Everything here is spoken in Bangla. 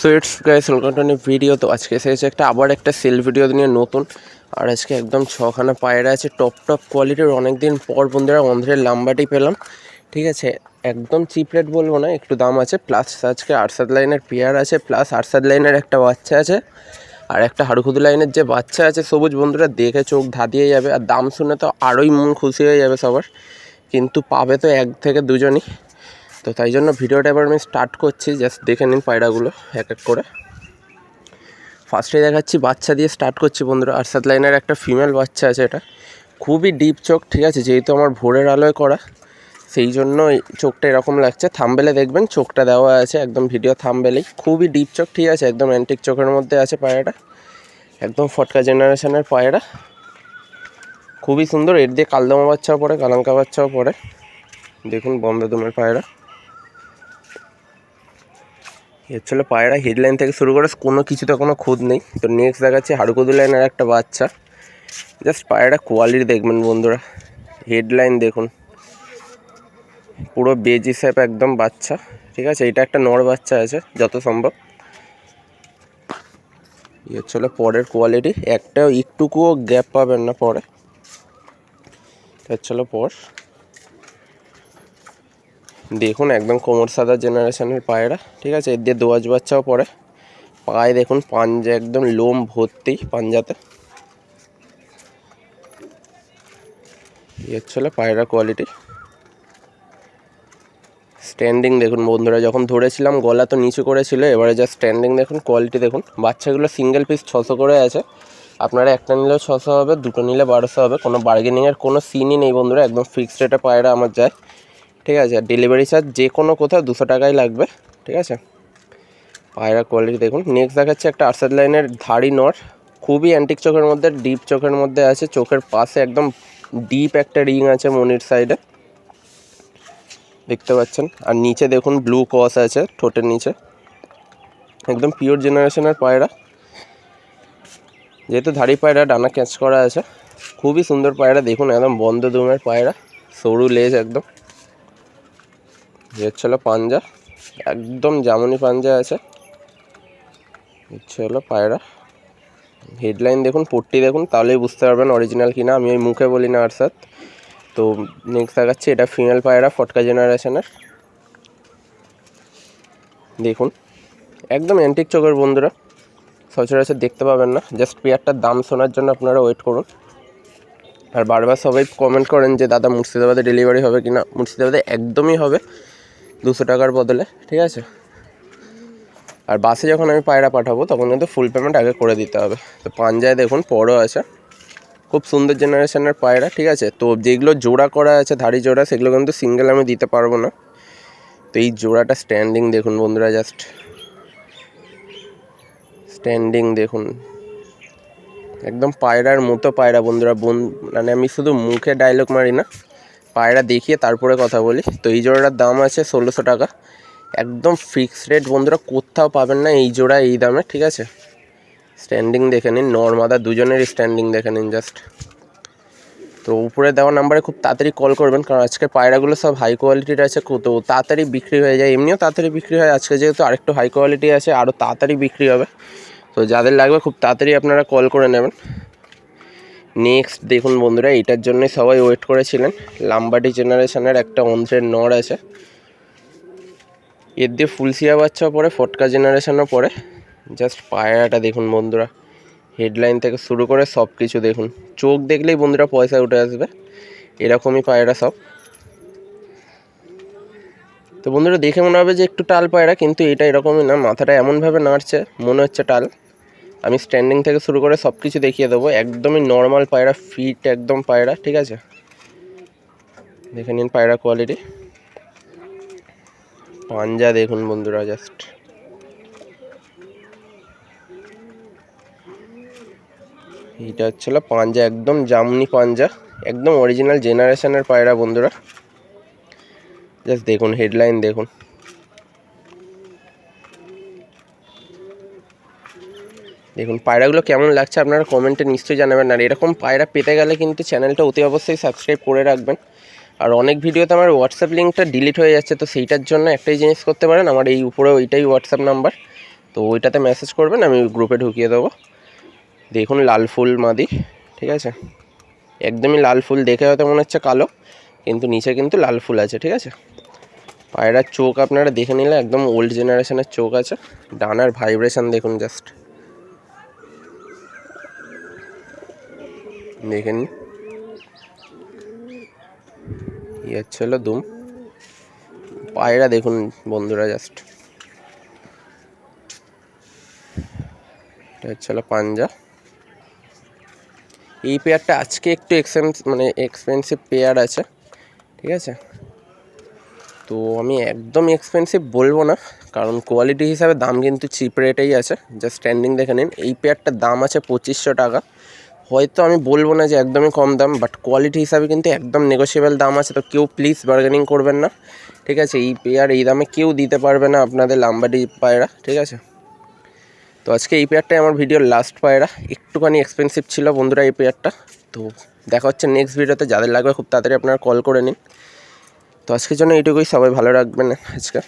So it's guys welcome video তো আজকে এসেছে একটা আবার একটা সেল ভিডিও নিয়ে নতুন। আর আজকে একদম ছখানা পায়রা আছে টপ টপ কোয়ালিটির অনেক দিন পর, বন্ধুরা, অন্ধ্রের লাম্বাটি পেলাম। ঠিক আছে, একদম চিপ রেট বলব না, একটু দাম আছে। প্লাস আজকে আরসাদ লাইনের পেয়ার আছে প্লাস আরসাদ লাইনের একটা বাচ্চা আছে। আর একটা হাড়ুখুদু লাইনের যে বাচ্চা আছে, সবুজ বন্ধুরা, দেখে চোখ ধাঁধিয়ে যাবে। আর দাম শুনে তো আরোই মন খুশি হয়ে যাবে সবার। কিন্তু পাবে তো এক থেকে দুজনই। তো তাই জন্য ভিডিওটা এবার আমি স্টার্ট করছি জাস্ট দেখে নিন পায়রাগুলো এক এক করে। ফার্স্টে দেখাচ্ছি, বাচ্চা দিয়ে স্টার্ট করছি বন্ধুরা। আরসাদ লাইনের একটা ফিমেল বাচ্চা আছে এটা। খুবই ডিপ চোখ, ঠিক আছে? যেহেতু আমার ভোরের আলোয় করা, সেই জন্য চোখটা এরকম লাগছে। থামবেলে দেখবেন, চোখটা দেওয়া আছে, একদম ভিডিও থামবেলেই খুবই ডিপ চোখ, ঠিক আছে? একদম অ্যান্টিক চোখের মধ্যে আছে পায়রাটা। একদম ফটকা জেনারেশনের পায়রা। খুবই সুন্দর, এর দিয়ে কালদমা বাচ্চাও পড়ে, কালাঙ্কা বাচ্চাও পড়ে। দেখুন বন্ধদমের পায়রা। এর ছিল পায়রা হেডলাইন থেকে শুরু করে কোনো কিছুতে কোনো খুদ নেই। তো নেক্সট দেখাচ্ছি হাড়ুকুদু লাইনের একটা বাচ্চা। জাস্ট পায়রা কোয়ালিটি দেখবেন বন্ধুরা। হেডলাইন দেখুন। পুরো বেজি শেপ একদম বাচ্চা, ঠিক আছে? এটা একটা নর বাচ্চা আছে, যত সম্ভব। এই হচ্ছে পরের কোয়ালিটি একটা একটুকুও গ্যাপ পাবেন না পরে। হচ্ছিল পর। দেখুন, একদম কোমর সাদা জেনারেশনের পায়রা, ঠিক আছে? এর দিয়ে দোয়াজ বাচ্চাও পড়ে পায়ে দেখুন, পাঞ্জা একদম লোম ভর্তি পাঞ্জাতে। এই হচ্ছিল পায়রা কোয়ালিটি স্ট্যান্ডিং দেখুন বন্ধুরা, যখন ধরেছিলাম গলা তো নিচু করেছিল, এবারে যা স্ট্যান্ডিং দেখুন কোয়ালিটি দেখুন। বাচ্চাগুলো সিঙ্গেল পিস ছশো করে আছে। আপনারা একটা নিলেও ছশো হবে, দুটো নিলে বারোশো হবে। কোনো বার্গেনিংয়ের কোনো সিনই নেই বন্ধুরা, একদম ফিক্সড রেটে পায়রা আমার যায়। ঠিক আছে ডেলিভারি চার্জ যে কোনো কোথাও দুশো টাকাই লাগবে, ঠিক আছে? পায়রা কোয়ালিটি দেখুন। নেক্সট দেখাচ্ছে একটা আরসাদ লাইনের ধাড়ি নট খুবই অ্যান্টিক চোখের মধ্যে ডিপ চোখের মধ্যে আছে। চোখের পাশে একদম ডিপ একটা রিং আছে মনির সাইডে দেখতে পাচ্ছেন? আর নিচে দেখুন ব্লু কস আছে ঠোঁটের নিচে। একদম পিওর জেনারেশনের পায়রা। যেহেতু ধাড়ি পায়রা, ডানা ক্যাচ করা আছে। খুবই সুন্দর পায়রা, দেখুন, একদম বন্ধ দুমের পায়রা। সরু লেজ একদম। হচ্ছে হলো পাঞ্জা, একদম জামনি পাঞ্জা আছে। হচ্ছে হলো পায়রা। হেডলাইন দেখুন, পট্টি দেখুন, তাহলেই বুঝতে পারবেন অরিজিনাল কিনা। আমি ওই মুখে বলি না আর সাথ তো নেক্সট দেখাচ্ছি, এটা ফিমেল পায়রা, ফটকা জেনারেশনের দেখুন, একদম অ্যান্টিক চোখের বন্ধুরা। সচরাচর দেখতে পাবেন না। জাস্ট পেয়ারটার দাম শোনার জন্য আপনারা ওয়েট করুন। আর বারবার সবাই কমেন্ট করেন যে, দাদা মুর্শিদাবাদে ডেলিভারি হবে কি না মুর্শিদাবাদে একদমই হবে। দুশো টাকার বদলে, ঠিক আছে? আর বাসে যখন আমি পায়রা পাঠাবো, তখন কিন্তু ফুল পেমেন্ট আগে করে দিতে হবে। তো পাঞ্জায় দেখুন, পরও আছে। খুব সুন্দর জেনারেশনের পায়রা, ঠিক আছে? তো যেগুলো জোড়া করা আছে, ধাড়ি জোড়া, সেগুলো কিন্তু সিঙ্গেল আমি দিতে পারব না। তো এই জোড়াটা স্ট্যান্ডিং দেখুন বন্ধুরা জাস্ট স্ট্যান্ডিং দেখুন। একদম পায়রার মতো পায়রা বন্ধুরা, বন মানে আমি শুধু মুখে ডায়লগ মারি না পায়রা দেখিয়ে তারপরে কথা বলি। তো এই জোড়াটার দাম আছে ষোলোশো টাকা। একদম ফিক্সড রেট বন্ধুরা, কোথাও পাবেন না এই জোড়া এই দামে, ঠিক আছে? স্ট্যান্ডিং দেখে নিন, নর্মাদা, দুজনের স্ট্যান্ডিং দেখে নিন জাস্ট তো উপরে দেওয়া নাম্বারে খুব তাড়াতাড়ি কল করবেন, কারণ আজকে পায়রাগুলো সব হাই কোয়ালিটির আছে, তো তাড়াতাড়ি বিক্রি হয়ে যায়। এমনিও তাড়াতাড়ি বিক্রি হয়, আজকে যেহেতু আরেকটু হাই কোয়ালিটি আছে আরও তাড়াতাড়ি বিক্রি হবে। তো যাদের লাগবে খুব তাড়াতাড়ি আপনারা কল করে নেবেন। নেক্সট দেখুন বন্ধুরা এটার জন্যই সবাই ওয়েট করেছিলেন। লাম্বাডি জেনারেশনের একটা অন্ধ্রের নড় আছে। এর দিয়ে ফুলসিয়া বাচ্চা পরে ফটকা জেনারেশনও পরে জাস্ট পায়রাটা দেখুন বন্ধুরা হেডলাইন থেকে শুরু করে সব কিছু দেখুন। চোখ দেখলেই বন্ধুরা পয়সা উঠে আসবে, এরকমই পায়রা সব। তো বন্ধুরা দেখে মনে হবে যে একটু টাল পায়রা, কিন্তু এটা এরকমই না, মাথাটা এমনভাবে নাড়ছে, মনে হচ্ছে টাল। আমি স্ট্যান্ডিং থেকে শুরু করে সব কিছু দেখিয়ে দেবো। একদমই নর্মাল পায়রা ফিট একদম পায়রা, ঠিক আছে? দেখে নিন পায়রা কোয়ালিটি পাঞ্জা দেখুন বন্ধুরা জাস্ট এইটা হচ্ছিল পাঞ্জা, একদম জামনি পাঞ্জা, একদম অরিজিনাল জেনারেশনের পায়রা বন্ধুরা। জাস্ট দেখুন হেডলাইন দেখুন। দেখুন, পায়রাগুলো কেমন লাগছে আপনারা কমেন্টে নিশ্চয়ই জানাবেন। আর এরকম পায়রা পেতে গেলে কিন্তু চ্যানেলটা অতি অবশ্যই সাবস্ক্রাইব করে রাখবেন। আর অনেক ভিডিওতে আমার হোয়াটসঅ্যাপ লিঙ্কটা ডিলিট হয়ে যাচ্ছে, তো সেইটার জন্য একটাই জিনিস করতে পারেন, আমার এই উপরে ওইটাই হোয়াটসঅ্যাপ নাম্বার তো ওইটাতে মেসেজ করবেন, আমি গ্রুপে ঢুকিয়ে দেবো। দেখুন, লাল ফুল মাদি, ঠিক আছে? একদমই লাল ফুল, দেখে হয়তো মনে হচ্ছে কালো, কিন্তু নিচে কিন্তু লাল ফুল আছে, ঠিক আছে? পায়রার চোখ আপনারা দেখে নিলে একদম ওল্ড জেনারেশনের চোখ আছে। ডানার ভাইব্রেশন দেখুন জাস্ট দেখে নিন হচ্ছে হলো দুম। পায়রা দেখুন বন্ধুরা জাস্ট এটা হচ্ছে হলো পাঞ্জা। এই পেয়ারটা আজকে একটু এক্সপেন্স মানে এক্সপেন্সিভ পেয়ার আছে, ঠিক আছে? তো আমি একদম এক্সপেন্সিভ বলব না, কারণ কোয়ালিটি হিসাবে দাম কিন্তু চিপ রেটেই আছে। জাস্ট স্ট্যান্ডিং দেখে নিন। এই পেয়ারটার দাম আছে পঁচিশশো টাকা। হয়তো আমি বলব না যে একদমই কম দাম বাট কোয়ালিটি হিসাবে কিন্তু একদম নেগোসিয়েবল দাম আছে। তো কেউ প্লিজ বার্গেনিং করবেন না, ঠিক আছে? এই পেয়ার এই দামে কেউ দিতে পারবে না আপনাদের লাম্বাডি পায়রা, ঠিক আছে? তো আজকে এই পেয়ারটাই আমার ভিডিওর লাস্ট পায়রা। একটুখানি এক্সপেন্সিভ ছিল বন্ধুরা এই পেয়ারটা তো দেখা হচ্ছে নেক্সট ভিডিওতে যাদের লাগবে খুব তাড়াতাড়ি আপনারা কল করে নিন। তো আজকের জন্য এইটুকুই। সবাই ভালো রাখবেন আজকে।